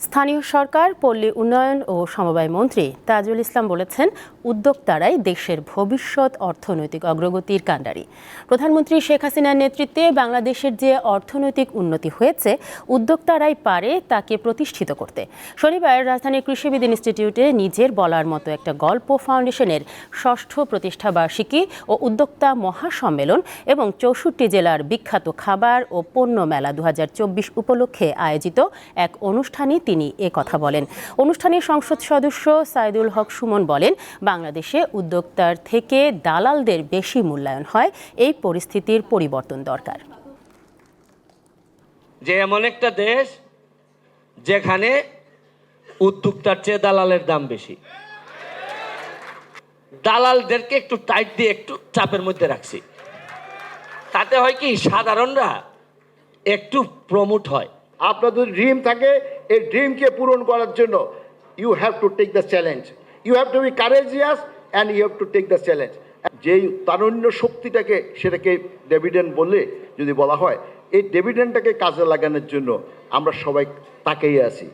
স্থানীয় সরকার, পল্লী উন্নয়ন ও সমবায় মন্ত্রী তাজুল ইসলাম বলেছেন, উদ্যোক্তারাই দেশের ভবিষ্যৎ অর্থনৈতিক অগ্রগতির কাণ্ডারি। প্রধানমন্ত্রী শেখ হাসিনার নেতৃত্বে বাংলাদেশের যে অর্থনৈতিক উন্নতি হয়েছে, উদ্যোক্তারাই পারে তাকে প্রতিষ্ঠিত করতে। শনিবার রাজধানীর কৃষিবিদ ইনস্টিটিউটে নিজের বলার মতো একটা গল্প ফাউন্ডেশনের ষষ্ঠ প্রতিষ্ঠা বার্ষিকী ও উদ্যোক্তা মহাসম্মেলন এবং চৌষট্টি জেলার বিখ্যাত খাবার ও পণ্য মেলা দু হাজার চব্বিশ উপলক্ষে আয়োজিত এক অনুষ্ঠানে তিনি এ কথা বলেন। অনুষ্ঠানে সংসদ সদস্য সাইদুল হক সুমন বলেন বাংলাদেশে উদ্যোক্তার থেকে দালালদের বেশি মূল্যায়ন হয় এই পরিস্থিতির পরিবর্তন দরকার। যে এমন একটা দেশ যেখানে উদ্যোক্তার চেয়ে দালালের দাম বেশি। দালালদেরকে একটু টাইট দিয়ে একটু চাপের মধ্যে রাখছি। তাতে হয় কি সাধারণরা একটু প্রমোট হয়। আপনার যদি ড্রিম থাকে এই ড্রিমকে পূরণ করার জন্য you have to take the challenge you have to be courageous and you have to take the challenge যেই তারুণ্য শক্তিটাকে সেটাকে ডেভিডেন্ট বলে যদি বলা হয়, এই ডেভিডেন্টটাকে কাজে লাগানোর জন্য আমরা সবাই তাকেই আছি।